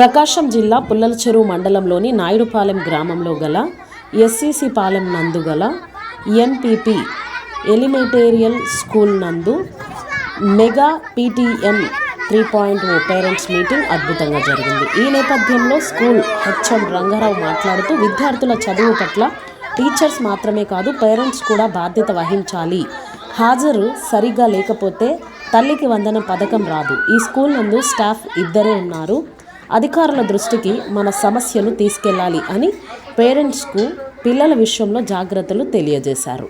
ప్రకాశం జిల్లా పుల్లలచెరువు మండలంలోని నాయుడుపాలెం గ్రామంలో గల ఎస్సిసి పాలెం నందు గల ఎంపీపీ ఎలిమెంటేరియల్ స్కూల్ నందు mega PTM three point O parents meeting అద్భుతంగా జరిగింది. ఈ నేపథ్యంలో స్కూల్ హెచ్ఎం రంగారావు మాట్లాడుతూ విద్యార్థుల చదువు పట్ల టీచర్స్ మాత్రమే కాదు పేరెంట్స్ కూడా బాధ్యత వహించాలి. హాజరు సరిగ్గా లేకపోతే తల్లికి వందన పథకం రాదు. ఈ స్కూల్ నందు స్టాఫ్ ఇద్దరే ఉన్నారు. అధికారుల దృష్టికి మన సమస్యను తీసుకెళ్ళాలి అని పేరెంట్స్కు పిల్లల విషయంలో జాగ్రత్తలు తెలియజేశారు.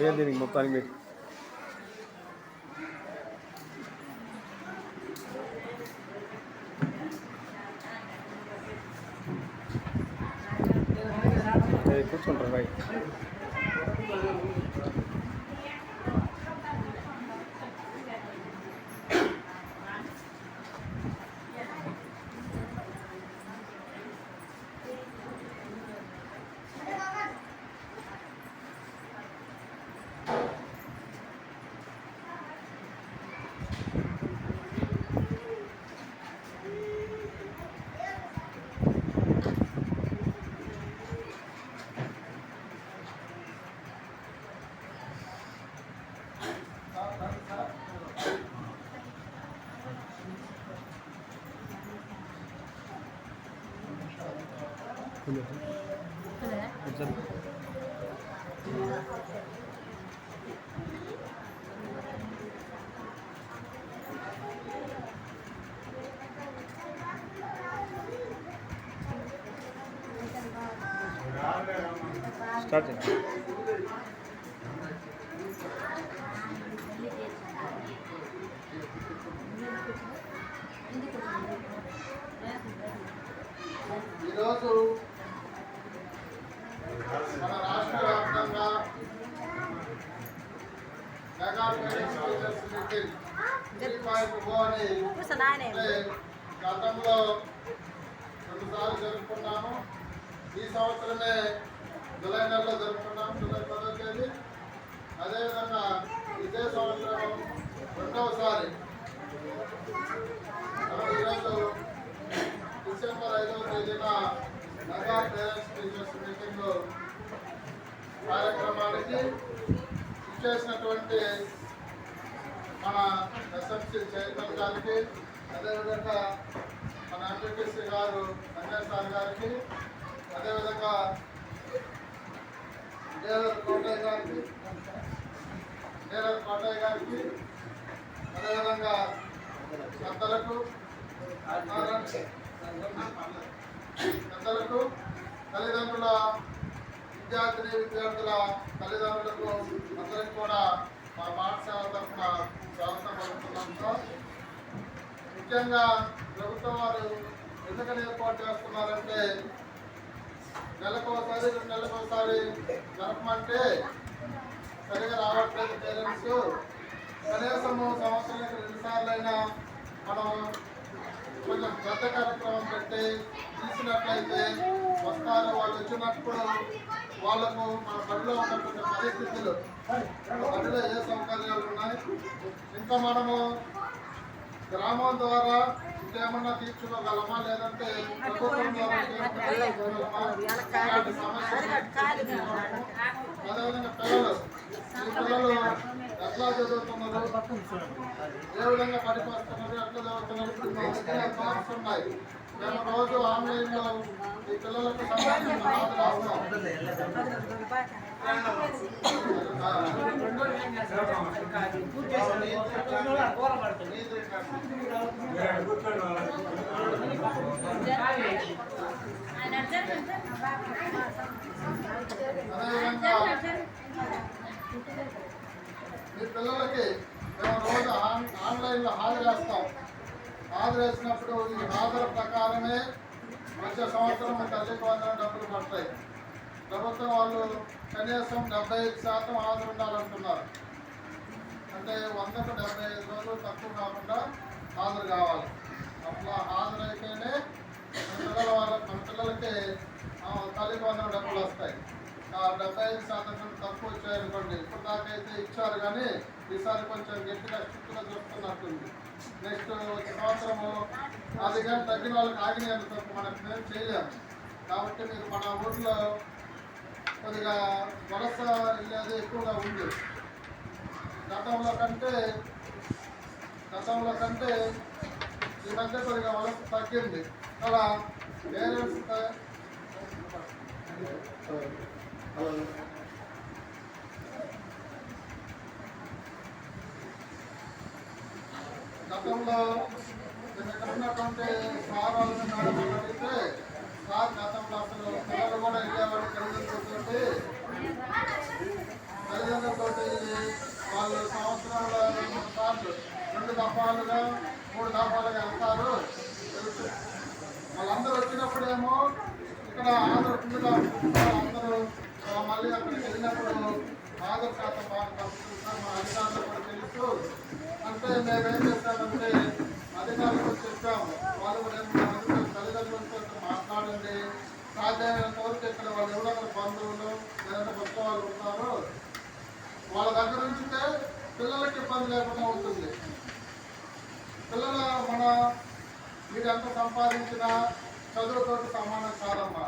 ఏం దీనికి మొత్తానికి మీకు కూర్చుంటారు బాయ్ కూర్చోండి. స్టార్ట్ చేయండి ఈరోజు గతంలో రెండుసార్లు జరుపుకున్నాము ఈ సంవత్సరమే జూలై నెలలో జరుపుకున్నాము జూలై పదో తేదీ అదేవిధంగా ఇదే సంవత్సరం రెండవసారి ఈరోజు డిసెంబర్ ఐదవ తేదీన నగర్ పేరెంట్స్ టీచర్స్ మీటింగ్ కార్యక్రమానికి చేసినటువంటి మన ఎస్ఎంసీ చైర్మన్ గారికి అదేవిధంగా మన ఎంపీటీసీ గారు వెంకటేష్ సార్ గారికి అదేవిధంగా డేలర్ కోటయ్య గారికి డేలర్ కోటయ్య గారికి అదేవిధంగా పెద్దలకు పెద్దలకు తల్లిదండ్రుల విద్యార్థిని విద్యార్థుల తల్లిదండ్రులకు అందరికి కూడా మా పాఠశాల తరఫున స్వాగతం పలుకుతున్నాం. ముఖ్యంగా ప్రభుత్వం వారు ఎందుకని ఏర్పాటు చేస్తున్నారంటే నెలకోసారి రెండు నెలకోసారి జరపమంటే సరిగా రావట్లేదు పేరెంట్స్. కనీసము సంవత్సరానికి రెండు అయినా మనం కొంచెం పెద్ద కార్యక్రమం పెట్టి తీసినట్లయితే వస్తారు వాళ్ళు వచ్చినప్పుడు వాళ్ళకు మన బడిలో ఉన్నటువంటి పరిస్థితులు బడిలో ఏ సౌకర్యాలు ఉన్నాయి? ఇంకా మనము గ్రామం ద్వారా ఇంకేమన్నా తీర్చుకోగలమా? లేదంటే ప్రభుత్వం ద్వారా ఇలాంటి సమస్యలు అదేవిధంగా పిల్లలు ఈ పిల్లలు ఎట్లా చదువుతున్నారు? ఏ విధంగా పడిపోతున్నారు ఎట్లా చదువుతున్నారు? ఉన్నాయి. మేము రోజు ఆన్లైన్లో ఈ పిల్లలకు సంబంధించిన మీ పిల్లలకి మేము రోజు ఆన్ హాజరు హాజరేస్తాం హాజరేసినప్పుడు ఈ హాజరు ప్రకారమే వచ్చే సంవత్సరం తల్లికి వందల డబ్బులు పడతాయి. ప్రభుత్వం వాళ్ళు కనీసం డెబ్బై ఐదు శాతం హాజరు ఉండాలంటున్నారు. వందకు డెబ్బై ఐదు రోజులు తక్కువ కాకుండా హాజరు కావాలి. అట్లా హాజరైతేనే పిల్లల వాళ్ళ మన పిల్లలకి తల్లికి వందల డబ్బులు వస్తాయి. డెబ్బై ఐదు శాతం కంటే తక్కువ వచ్చాయనుకోండి ఇప్పుడు దాకా అయితే ఇచ్చారు కానీ ఈసారి కొంచెం గట్టిగా స్థితిలో చూస్తున్నట్టుంది. నెక్స్ట్ వచ్చే సంవత్సరము అది కానీ తగ్గిన వాళ్ళకి ఆగినంత తప్ప మనకు మేము చేయలేము. కాబట్టి మీరు మన ఊర్లో కొద్దిగా వలస వెళ్ళేది ఎక్కువగా ఉంది. గతంలో కంటే గతంలో కంటే ఈ మధ్య కొద్దిగా వలస తగ్గింది. అలా పేరెంట్స్ గతంలో నేను ఇక్కడ ఉన్నటువంటి సార్ వాళ్ళని మేడం అడిగితే సార్ గతంలో అసలు పిల్లలు కూడా వెళ్ళేవాడు తల్లిదండ్రులతోటి తల్లిదండ్రులతోటి వాళ్ళు సంవత్సరంలో రెండు సార్లు రెండు దఫాలుగా మూడు దఫాలుగా వెళ్తారు. వాళ్ళందరూ వచ్చినప్పుడేమో ఇక్కడ ఆధార్ కింద అందరూ మళ్ళీ అక్కడికి వెళ్ళినప్పుడు ఆధార్ శాతం బాగా తగ్గుతుంది మా అధికారులు కూడా తెలుసు. అంటే మేమేం చేస్తామంటే అధికారులకు చెప్పాము వాళ్ళు కూడా తల్లిదండ్రులతో మాట్లాడండి సాధ్యమైనంత వరకు ఇక్కడ వాళ్ళు ఎవరైనా బంధువులు లేదంటే కొత్త వాళ్ళు ఉంటారో వాళ్ళ దగ్గర ఉంచితే పిల్లలకి ఇబ్బంది లేకుండా ఉంటుంది పిల్లల మన మీరు ఎంత సంపాదించిన చదువుతోటి సమానం కాదమ్మా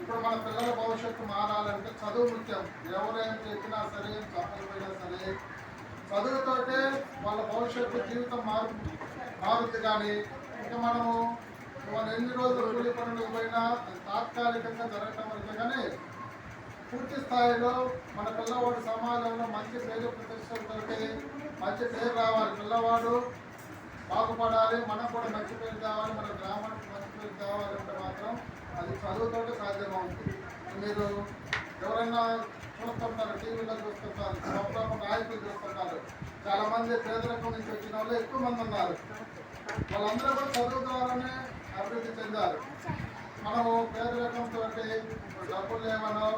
ఇప్పుడు మన పిల్లల భవిష్యత్తు మారాలంటే చదువు ముఖ్యం. ఎవరేం చెప్పినా సరే చెప్పకపోయినా సరే చదువుతోటే వాళ్ళ భవిష్యత్తు జీవితం మారు మారుద్ది కానీ ఇంకా మనము మనం ఎన్ని రోజులు కూలి పనులకు పోయినా అది తాత్కాలికంగా జరగటం వరకే కానీ పూర్తి స్థాయిలో మన పిల్లవాడు సమాజంలో మంచి పేరు ప్రతిష్టలతోటి మంచి పేరు రావాలి. పిల్లవాడు బాగుపడాలి మనకు కూడా మంచి పేరు కావాలి మన గ్రామానికి మంచి పేరు కావాలి అంటే మాత్రం అది చదువుతోటి సాధ్యమవుతుంది. మీరు ఎవరైనా చూస్తుంటారు టీవీలో చూస్తుంటారు ప్రభుత్వం నాయకులు చూస్తుంటారు. చాలా మంది పేదరికం నుంచి వచ్చిన వాళ్ళు ఎక్కువ మంది ఉన్నారు. వాళ్ళందరూ కూడా చదువు ద్వారానే అభివృద్ధి చెందారు. మనము పేదరికంతో డబ్బులు లేవనో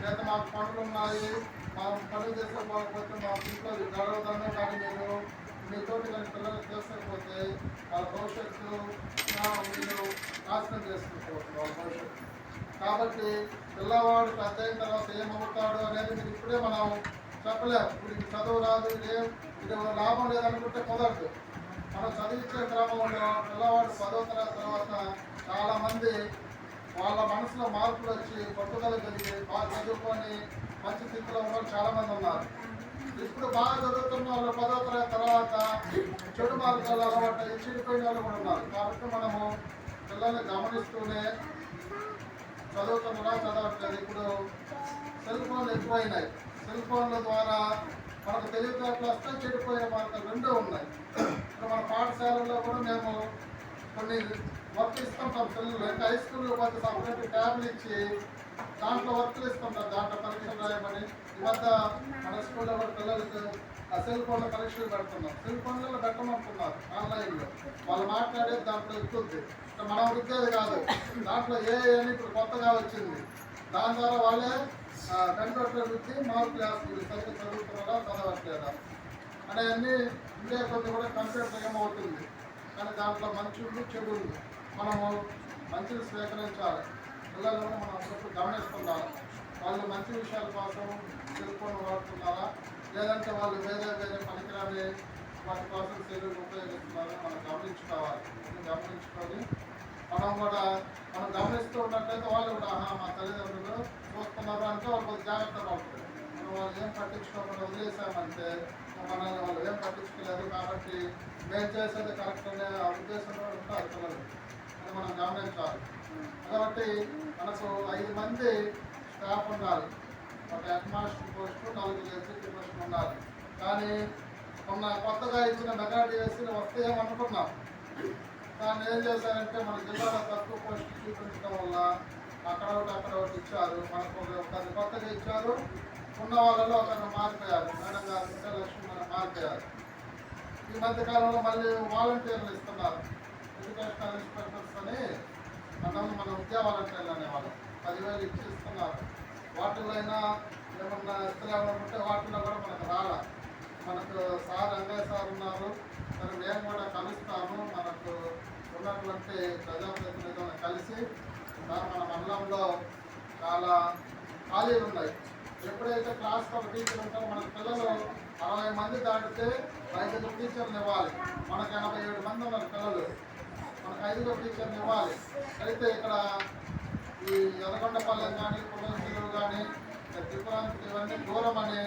లేదా మాకు పనులు ఉన్నాయి మా పనులు చేసుకోకపోతే మా ఇంట్లో గడవదనో కానీ మీరు మీతోటి కానీ పిల్లలు చేసుకోకపోతే వాళ్ళ భవిష్యత్తు మీరు నాశనం చేసుకుంటారు వాళ్ళ భవిష్యత్తు. కాబట్టి పిల్లవాడు పెద్ద అయిన తర్వాత ఏమవుతాడు అనేది మీరు ఇప్పుడే మనం చెప్పలేము. ఇప్పుడు ఇది చదువు రాదు ఇదే ఇది లాభం లేదనుకుంటే కుదరదు. మనం చదివించే క్రమంలో పిల్లవాడు పదో తరగతి తర్వాత చాలామంది వాళ్ళ మనసులో మార్పులు వచ్చి పట్టుదల కలిగి బాగా చదువుకొని మంచి స్థితిలో ఉన్న చాలామంది ఉన్నారు. ఇప్పుడు బాగా చదువుతున్న వాళ్ళు పదో తరగతి తర్వాత చెడు మార్గాలు అలవాటు చెడిపోయిన వాళ్ళు కూడా ఉన్నారు. కాబట్టి మనము పిల్లల్ని గమనిస్తూనే చదువుతున్నారా చదవట్లేదు ఇప్పుడు సెల్ ఫోన్లు ఎక్కువైనాయి. సెల్ ఫోన్ల ద్వారా మనకు తెలివితేటలు వస్తే చెడిపోయే మార్గాలు రెండూ ఉన్నాయి. ఇప్పుడు మన పాఠశాలలో కూడా మేము కొన్ని వర్క్ ఇస్తుంటాం పిల్లలు అంటే హై స్కూల్లో పోతే సపరేట్ ట్యాబ్లు ఇచ్చి దాంట్లో వర్క్లు ఇస్తుంటాం దాంట్లో పరీక్షలు రాయమని. ఈ మధ్య మన స్కూల్లో కూడా పిల్లలకు ఆ సెల్ ఫోన్లో పరీక్షలు పెడుతున్నాం సెల్ ఫోన్లలో పెట్టమంటున్నారు ఆన్లైన్లో. వాళ్ళు మాట్లాడేది దాంట్లో ఎక్కుద్ది మనం వృద్ధేది కాదు. దాంట్లో ఏ అని ఇప్పుడు కొత్తగా వచ్చింది. దాని ద్వారా వాళ్ళే కంప్యూటర్ వృత్తి మార్కులు వేస్తుంది సరిగ్గా చదువుతున్నారా చదవట్లేదా? అనేవన్నీ ఇండియా కొద్ది కూడా కంప్యూటర్ ఏమవుతుంది కానీ దాంట్లో మంచి ఉంది చెడు ఉంది. మనము మంచిని స్వీకరించాలి. పిల్లలను మనం అప్పుడప్పుడు గమనిస్తుండాలి వాళ్ళు మంచి విషయాల కోసం సెల్ ఫోన్ వాడుతున్నారా? లేదంటే వాళ్ళు వేరే వేరే పనికిరాని వాటి కోసం సెల్ ఉపయోగిస్తున్నారా మనం గమనించుకోవాలి. గమనించుకొని మనం కూడా మనం గమనిస్తూ ఉన్నట్లయితే వాళ్ళు కూడా ఆహా మా తల్లిదండ్రులు చూస్తున్నారు అంటే వాళ్ళు జాగ్రత్త పడుతుంది మనం వాళ్ళు ఏం పట్టించుకోకుండా వదిలేసామంటే మనల్ని వాళ్ళు ఏం పట్టించుకోలేదు కాబట్టి మేము చేసేది కరెక్ట్ అనే ఉద్దేశంలో ఉంటారు పిల్లలు. అది మనం గమనించాలి. కాబట్టి మనకు ఐదు మంది స్టాఫ్ ఉండాలి ఒక హెడ్ మాస్టర్ పోస్టు నలుగురు ఎగ్జిక్యూటివ్ పోస్టులు ఉన్నారు కానీ మొన్న కొత్తగా ఇచ్చిన మెజార్టీ ఎస్సీలు వస్తే ఏమనుకున్నాం? దాన్ని ఏం చేశారంటే మన జిల్లాలో తక్కువ పోస్టులు చూపించడం వల్ల అక్కడ ఒకటి అక్కడ ఒకటి ఇచ్చారు. మనకు ఒక- ఒకరిని కొత్తగా ఇచ్చారు. ఉన్న వాళ్ళలో ఒకరిని మారిపోయారు. మేడం గారు విజయలక్ష్మి మనం మారిపోయారు. ఈ మధ్య కాలంలో మళ్ళీ వాలంటీర్లు ఇస్తున్నారు. ఎడ్యుకేషనల్ ఇన్స్పెక్టర్స్ అని. మనం మన విద్యా వాలంటీర్లు అనేవాళ్ళం. పదివేలు ఇచ్చి ఇస్తున్నారు. వాటిల్లో అయినా ఏమన్నా ఇస్తలేమని ఉంటే వాటిల్లో కూడా మనకు రాలా. మనకు సార్ అంగయ్య సార్ ఉన్నారు. మరి మేము కూడా కలుస్తాము. మనకు ఉన్నటువంటి ప్రజాప్రతినిధులను కలిసి మన మండలంలో చాలా ఖాళీలు ఉన్నాయి. ఎప్పుడైతే క్లాస్ ఒక టీచర్ ఉంటారో మన పిల్లలు అరవై మంది దాటితే ఐదుగురు టీచర్లు ఇవ్వాలి. మనకు ఎనభై ఏడు మంది ఉన్నారు పిల్లలు. మనకు ఐదుగురు టీచర్లు ఇవ్వాలి. అయితే ఇక్కడ ఈ ఎర్రగొండపల్లెం కానీ కులం కానీ త్రిపురానికి ఇవన్నీ దూరం అని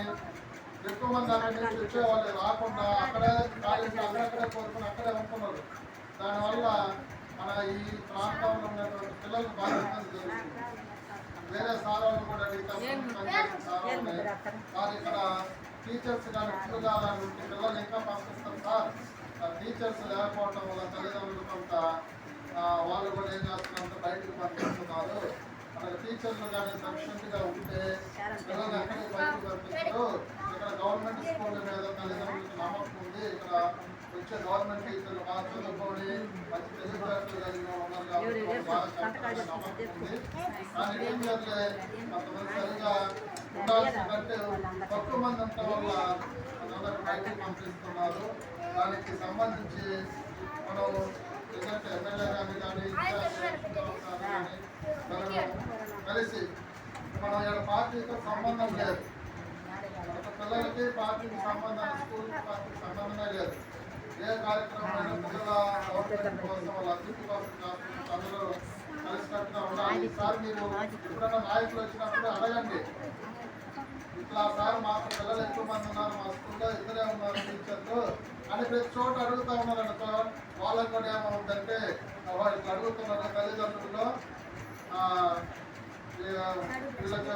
ఎక్కువ మంది నుంచి వచ్చేవాళ్ళు రాకుండా అక్కడే కాలేజీ అక్కడక్కడే కోరుకుని అక్కడే ఉంటున్నారు. దానివల్ల మన ఈ ప్రాంతంలో ఉన్నటువంటి పిల్లలకు బాగా జరుగుతుంది వేరే సార్ వాళ్ళు కూడా సార్ సార్ ఇక్కడ టీచర్స్ కానీ ఫుల్ కావాలని ఉంటే పిల్లలు ఇంకా పంపిస్తాం సార్. టీచర్స్ లేకపోవడం వల్ల తల్లిదండ్రులు కొంత వాళ్ళు కూడా ఏం చేస్తున్నారంటే బయటకు పంపిస్తున్నారు. మనకి టీచర్లు కానీ సఫిషియెంట్గా ఉంటే పిల్లలు ఎక్కడికి బయటకు పంపిస్తారు ఇక్కడ గవర్నమెంట్ స్కూల్ మీద తల్లిదండ్రులకు నమ్మకం ఉంది. ఇక్కడ వచ్చే గవర్నమెంట్ టీచర్లు బాగా చదువుకొని మంచి తెలివితేటలు కలిగిన ఉన్నారు కాబట్టి నమ్మకం ఉంది. కానీ ఏం చేయాలి? కొంతమంది సరిగా ఉండాల్సిందంటే తక్కువ మంది అంతా వల్ల అందరూ బయటకు పంపిస్తున్నారు. దానికి సంబంధించి మనం ఎందుకంటే ఎమ్మెల్యే కానీ కానీ ఇన్ఛార్జ్ కానీ మనం కలిసి మనం ఇక్కడ పార్టీతో సంబంధం లేదు. ఒక పిల్లలకి పార్టీకి సంబంధం స్కూల్ పార్టీకి సంబంధమే లేదు. ఏ కార్యక్రమం పిల్లల గవర్నమెంట్ కోసం వాళ్ళ అభివృద్ధి కోసం కాకుండా అందరూ కలిసికట్టుగా ఉండాలి. సార్ మీరు ఎప్పుడైనా నాయకులు వచ్చినప్పుడు అడగండి. ఇట్లా సార్ మాకు పిల్లలు ఎక్కువ మంది ఉన్నారు మా స్కూల్లో ఇద్దరే ఉన్నారు టీచర్లు అని ప్రతి చోట అడుగుతా ఉన్నారు అనుకో వాళ్ళకి కూడా ఏమవుతుందంటే "ఓహో, ఇట్లా అడుగుతున్నారు తల్లిదండ్రులు. ఆ, ఈ- వీళ్ళకి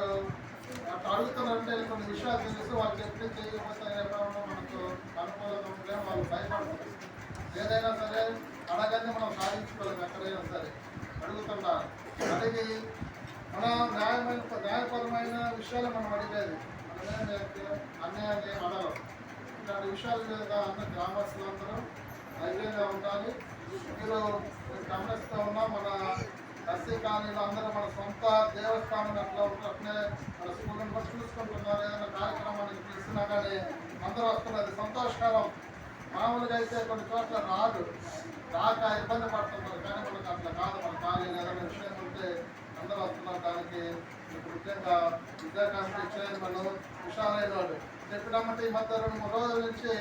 అట్లా అడుగుతున్నారంటే కొన్ని విషయాలు తెలుసు వాళ్ళు చెప్పి చేయకపోతే మనకు అనుకూలంగా ఉంటే వాళ్ళు భయపడతారు. ఏదైనా సరే అడగని మనం సాధించుకోలేము ఎక్కడైనా సరే. అడుగుతున్నారు అడిగి మన న్యాయమైన న్యాయపరమైన విషయాలు మనం అడిగేది. మనమేం చేస్తే ఏం అడగం. ఇలాంటి విషయాల మీద అన్న గ్రామస్తులందరూ ధైర్యంగా ఉండాలి. మీరు గమనిస్తూ ఉన్నా మన ఎస్సీ కాలనీలో అందరూ మన సొంత దేవస్థానం ఎట్లా ఉంటే మన స్కూళ్ళని కూడా చూసుకుంటున్నారు. ఏదైనా కార్యక్రమానికి పిలిచినా కానీ అందరూ వస్తున్నది సంతోషకరం. మామూలుగా అయితే కొన్ని చోట్ల రాదు. రాక ఇబ్బంది పడుతున్నారు. కానీ మనకు అట్లా కాదు. మన కాలేజీ ఏదైనా విషయం ఉంటే అందరూ వస్తున్నారు. దానికి ముఖ్యంగా విద్యా చైర్మన్ విశాలైన వాడు చెప్పినామంటే ఈ మధ్య రెండు మూడు రోజుల నుంచి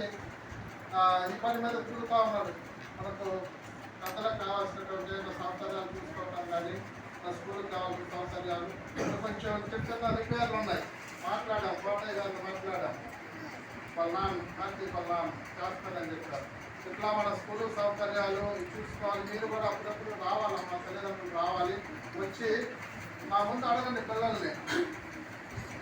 ఈ పని మీద తిరుగుతూ ఉన్నాడు మనకు కథలకు కావాల్సినటువంటి సౌకర్యాలు చూసుకోవడం కానీ మన స్కూల్కి కావాల్సిన సౌకర్యాలు కొంచెం చిన్న చిన్న రిపేర్లు ఉన్నాయి. మాట్లాడాం కోటయ్య గారిని మాట్లాడాం పల్నాన్ కాంతి పల్నాన్ చేస్తానని చెప్పారు. ఇట్లా మన స్కూల్ సౌకర్యాలు చూసుకోవాలి. మీరు కూడా అప్పుడప్పుడు రావాలి మా తల్లిదండ్రులు రావాలి. వచ్చి మా ముందు అడగండి పిల్లల్ని.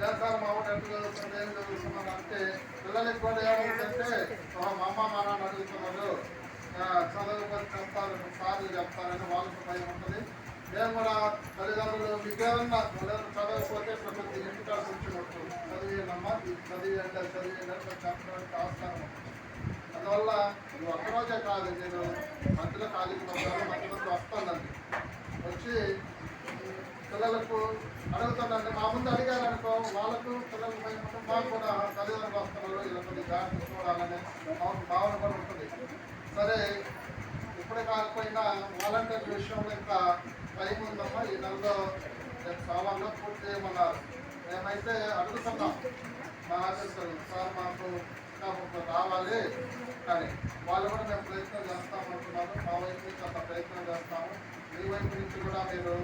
చేస్తారు మా ఊరు ఎట్లా చదువుతుంది ఏం చదువుతున్నారు అంటే పిల్లలకి కూడా ఏమవుతుందంటే మా అమ్మ మా నాన్న అడుగుతున్నారు. చదవకపోతే చెప్తారు సార్లు చెప్తారని వాళ్ళకి భయం ఉంటుంది. మేము కూడా తల్లిదండ్రులు మీకేమన్నా తల్లిదండ్రులు చదవకపోతే ఇట్లా కొద్దిగా ఇంటికాడ ఉంటుంది చదివేనమ్మా చదివేయండి అది చదివేయండి అని చెప్పడానికి అవసరం అందువల్ల ఇది ఒక్కరోజే కాదు నేను మధ్యలో కాలేజీకి వస్తాను మధ్యలో వస్తానండి వచ్చి పిల్లలకు అడుగుతానండి మా ముందు అడిగారు అనుకో వాళ్ళకు పిల్లలకు భయం ఉంటుంది మాకు కూడా తల్లిదండ్రులు వస్తున్నారు ఇలా కొన్ని జాగ్రత్త చూడాలని మాకు భావన కూడా ఉంటుంది. సరే ఇప్పుడే కాకపోయినా వాలంటీర్ విషయంలో ఇంకా టైం ఉందమ్మా ఈ నెలలో రేపు సవాల్లో పూర్తి చేయమన్నారు. మేమైతే అడుగుతున్నాం మా ఆఫీసర్ సార్ మాకు ఇంకా రావాలి కానీ వాళ్ళు కూడా మేము ప్రయత్నం చేస్తామంటున్నారు మా వైపు నుంచి అంత ప్రయత్నం చేస్తాము. మీ వైపు నుంచి కూడా మీరు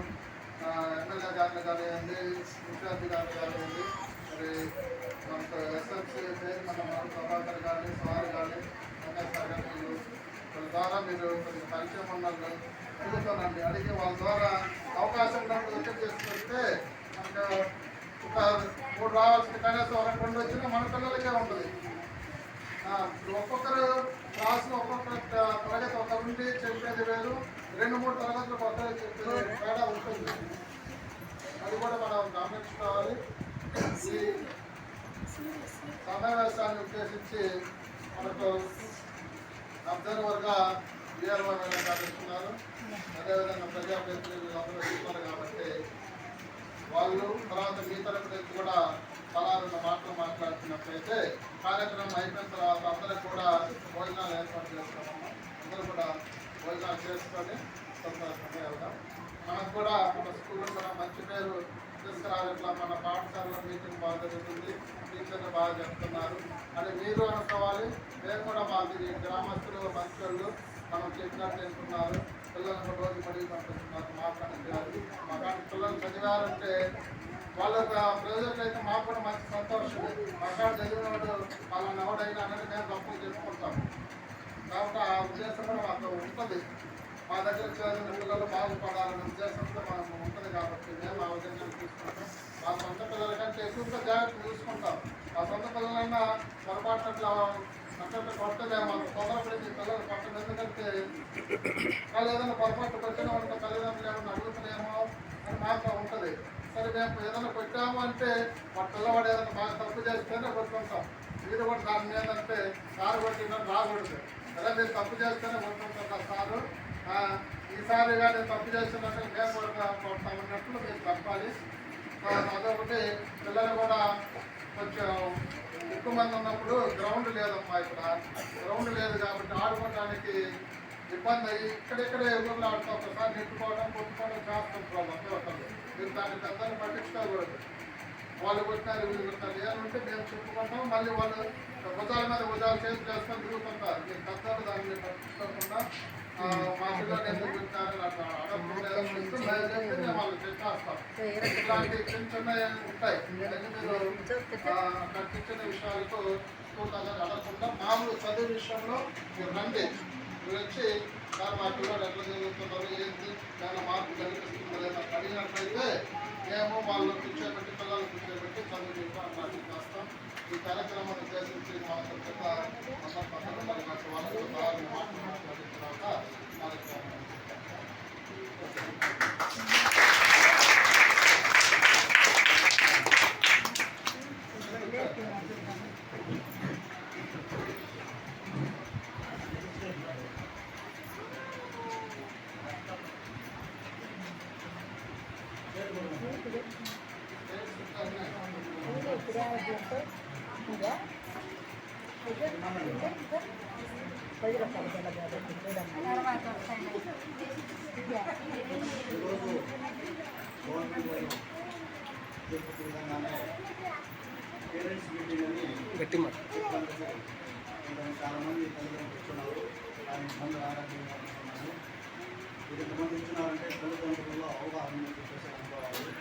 ఎమ్మెల్యే గారిని కానివ్వండి విద్యార్థి గారిని కానివ్వండి మరి మనకు ఎస్ఎంసీ చైర్మన్ మన ప్రభాకర్ కానీ సార్ కానీ వెంకయ్య సార్ కానీ మీరు ద్వారా మీరు కొన్ని పరిచయం ఉన్నారు అడుగుతానండి అడిగి వాళ్ళ ద్వారా అవకాశం ఉన్నప్పుడు దగ్గర చేసుకుంటే మనకు ఒక మూడు రావాల్సిన కనీసం ఒక రెండు వచ్చినా మన పిల్లలకే ఉంటుంది. ఒక్కొక్కరు క్లాసులో ఒక్కొక్క తరగతి ఒక నుండి చెప్పేది వేరు రెండు మూడు తరగతులు కొత్తగా చెప్పేది తేడా ఉంటుంది. అది కూడా మనం గమనించుకోవాలి. ఈ సమావేశాన్ని ఉద్దేశించి మనకు అబ్జర్వర్గా విఆర్ఓ కార్యస్తున్నారు అదేవిధంగా ప్రజాప్రతినిధులు అందరూ ఇస్తున్నారు కాబట్టి వాళ్ళు తర్వాత మీ తరఫు కూడా పలారున్న మాటలు మాట్లాడుతున్నట్లయితే కార్యక్రమం అయిపోయిన తర్వాత అందరికి కూడా భోజనాలు ఏర్పాటు చేస్తామమ్మా. అందరూ కూడా భోజనాలు చేసుకొని సంతోషంగా వెళ్దాం. మనకు కూడా మన స్కూల్ కూడా మంచి పేరు తీసుకురావాలి ఇట్లా మన పాఠశాలలో మీటింగ్ బాగా జరుగుతుంది టీచర్లు బాగా చెప్తున్నారు. అని మీరు అనుకోవాలి. మేము కూడా మాది గ్రామస్తులు మంచి మనం చెప్పినట్టు వింటున్నారు. పిల్లలు కూడా రోజు పడి పంపిస్తున్నారు. మా మాకు పిల్లలు చదివారంటే వాళ్ళ ప్రజలకు అయితే మాకు కూడా మంచి సంతోషం. మా కాడ చదివినవాడు వాళ్ళని ఎవడైనా అనేది మేము తప్పులు చెప్పుకుంటాం కాబట్టి ఆ ఉద్దేశం కూడా మాకు ఉంటుంది. మా దగ్గర చదివిన పిల్లలు బాగుపడాలని ఉద్దేశంతో మనం ఉంటుంది కాబట్టి మేము ఆ విధంగా తీసుకుంటాం. మా సొంత పిల్లల కంటే ఎక్కువగా జాగ్రత్త చూసుకుంటాం మా సొంత పిల్లలైనా పొరపాటు అట్లా అంటే కొట్టలే మాకు తొందరపడి పిల్లలు కొట్టడం ఎందుకంటే వాళ్ళు ఏదైనా పొరపాటు కొట్టిన ఉంటే తల్లిదండ్రులు ఏమైనా అడుగుతున్నాయేమో అని మాకు ఉంటుంది. సరే మేము ఏదైనా కొట్టాము అంటే మా పిల్లవాడు ఏదైనా బాగా తప్పు చేస్తేనే కొట్టుకుంటాం. మీరు కూడా దాని మీద అంటే సారు కొట్టిన రాకూడదు అదే మీరు తప్పు చేస్తేనే కొట్టుకుంటాం కదా సారు? ఈసారి కానీ తప్పు చేస్తున్నట్టు మేము కూడా అన్నట్లు మీరు చెప్పాలి. అదొకటి పిల్లలు కూడా కొంచెం ఎక్కువ మంది ఉన్నప్పుడు గ్రౌండ్ లేదమ్మా ఇక్కడ. గ్రౌండ్ లేదు కాబట్టి ఆడుకోవడానికి ఇబ్బంది అయ్యి ఇక్కడిక్కడే ఊళ్ళో ఆడుతూ ఒకసారి నెట్టుకోవడం కొట్టుకోవడం చేస్తాం వాళ్ళు అంతే ఒకళ్ళు. మీరు దాన్ని పెద్దలు పట్టించుకోకూడదు. వాళ్ళు కొట్టినారు వీళ్ళు కొట్టారు ఏమంటే మేము చెప్పుకుంటాం. మళ్ళీ వాళ్ళు భుజాల మీద భుజాలు చేసి చేస్తాం తిరుగుతుంటారు. మీరు పెద్దలు దాన్ని పట్టించుకోకుండా ఆ, చిన్న చిన్న ఉంటాయి చిన్న చిన్న విషయాలకు అడగకుండా మామూలు చదువు విషయంలో మీరు రండి మీరు వచ్చి సార్ మా పిల్లలు ఎట్లా చదువుతున్నారు ఏంటి దాని మార్పు కనిపిస్తుందా లేదా అడిగినట్లయితే మేము వాళ్ళు కూర్చోబెట్టి పిల్లలు కూర్చోబెట్టి చదువు చెప్పి చేస్తాం ఈ కార్యక్రమాన్ని ఉద్దేశించి మా పెద్ద సందర్భంగా మరి నాకు వాళ్ళతో బాగా మాట్లాడిన తర్వాత కార్యక్రమం ఈరోజు గవర్నమెంట్ వారు చెప్పిన విధంగానే పేరెంట్స్ మీటింగ్ అని గట్టి మాట చాలా మంది తల్లిదండ్రులు ఇస్తున్నారు దానికి మంది ఆరోగ్యంగా ఉంటున్నారు మీరు ఎంతమంది అవగాహన ఉందని అనుకోవాలి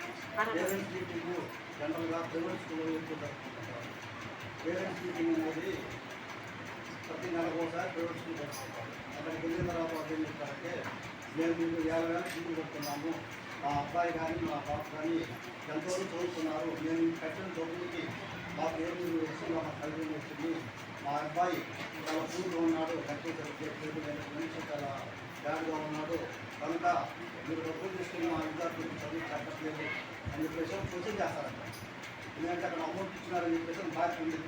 పేరెంట్స్ మీటింగ్ జనరల్గా ప్రైవేట్ స్కూల్లో ఎక్కువ జరుపుకుంటారు పేరెంట్స్ మీటింగ్ అనేది ప్రతి నెల ఒకసారి ప్రైవేట్ స్కూల్ జరుపుకుంటారు అక్కడికి వెళ్ళిన తర్వాత ఏం చెప్తారంటే మేము మీకు యాభై వేల ఫీజు పెడుతున్నాము మా అబ్బాయి కానీ మా పాప కానీ ఎంతో చదువుతున్నారు. మేము కట్టిన డబ్బులకి మాకు పేరు విషయంలో మా తల్లి వచ్చింది. మా అబ్బాయి చాలా పూర్గా ఉన్నాడు కట్టి మనిషి చాలా బ్యాడ్గా ఉన్నాడు. కనుక మీరు డబ్బులు తీసుకుని మా విద్యార్థులకు చదువు కట్టట్లేదు అని చెప్పేసి క్వశ్చన్ చేస్తారంట. ఎందుకంటే అక్కడ అమౌంట్ ఇచ్చినారని చెప్పేసి బాధ్యత ఉంది.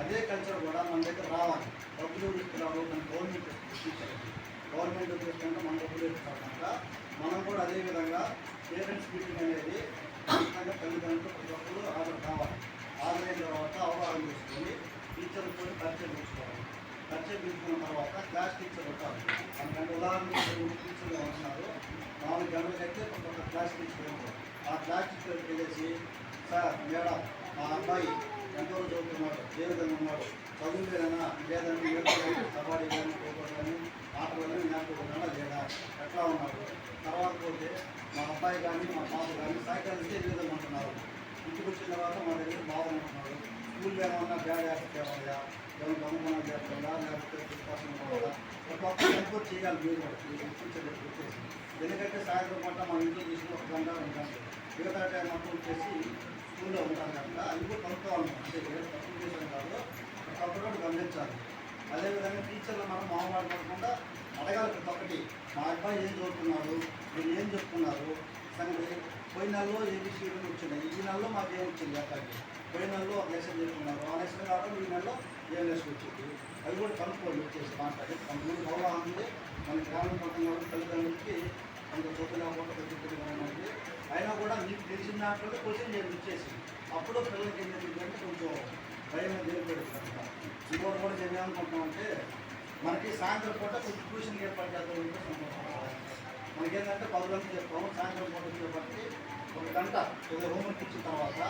అదే కల్చర్ కూడా మన దగ్గర రావాలి. డబ్బులు ఇస్తున్నారు మన గవర్నమెంట్ గవర్నమెంట్ తీసుకుంటే మన డబ్బులు ఇస్తారు కనుక మనం కూడా అదే విధంగా పేరెంట్స్ మీటింగ్ అనేది ఖచ్చితంగా తల్లిదండ్రులు ప్రతి ఒక్కరు హాజరు కావాలి. హాజరైన తర్వాత అవగాహన చేసుకొని టీచర్లతో పరిచయం చేసుకోవాలి పరిచయం తీసుకున్న తర్వాత క్లాస్ టీచర్ ఉంటారు. అందుకంటే ఉదాహరణకు టీచర్లు ఉంటున్నారు నాలుగు గంటలకైతే కొంత క్లాస్ టీచర్ ఉంటారు. ఆ క్లాస్ టీచర్కి వెళ్ళేసి సార్ మేడం మా అబ్బాయి ఎంతవరకు చదువుతున్నాడు ఏ విధంగా ఉన్నాడు. చదువు లేదన్నా లేదని కబడ్డీ కానీ ఖోఖో కానీ ఆటలు కానీ జ్ఞాపకం లేదా ఎట్లా ఉన్నాడు? తర్వాత పోతే మా అబ్బాయి కానీ మా పాప కానీ సహకరిస్తే ఏ విధంగా ఉంటున్నారు? ఇంటికి వచ్చిన తర్వాత మా దగ్గర బాగుంటున్నాడు స్కూల్ ఏమన్నా బ్యాడ్ యాక్ట్ ఏమన్నా ఏమైనా దొంగతనం చేస్తుందా లేకపోతే డిస్కషన్ కావాలా చేయాలి మీరు కూడా. వచ్చేసి. ఎందుకంటే సాయంత్రం పూట మన ఇంట్లో తీసుకుని ఒక గంట రెండు మిగతా టైం అప్పుడు వచ్చేసి స్కూల్లో ఉంటాను కనుక అది కూడా కనుక్కోవాలి అంటే ఏ కాదు తప్పకుండా గమనించాలి. అదేవిధంగా టీచర్లు మనం మాట్లాడుకోకుండా అడగాలి ప్రతి ఒక్కటి. మా అబ్బాయి ఏం చదువుతున్నారు మీరు ఏం చెప్తున్నారు సంగతి పోయిన నెలలో ఏబిసిడీ వచ్చినాయి ఈ నెలలో మాకు ఏం వచ్చింది అక్కడికి పోయిన నెలలో ఒక లెసన్ చెప్తున్నారు ఆ లెసన్ కాకుండా ఈ నెలలో ఏం లెసన్ వచ్చింది? అవి కూడా కనుక్కోండి వచ్చేసి మాట్లాడి. మన అవగాహన ఉంది మన గ్రామీణ పట్టణంలో తల్లిదండ్రులకి కొంత చదువు లేకపోతే పెద్ద అయినా కూడా మీకు తెలిసిన దాంట్లో క్వశ్చన్ చేసి ఇచ్చేసి. అప్పుడు పిల్లలకి ఏం జరిగిందంటే కొంచెం భయం తెలియపెడుతుంది ఇంకోటి కూడా నేను మనకి సాయంత్రం పూట కొంచెం ట్యూషన్ ఏర్పాటు చేద్దాం మనకి ఏంటంటే పది గంటలు చెప్తాము సాయంత్రం పూట చేపట్టి ఒక గంట హోంవర్క్ ఇచ్చిన తర్వాత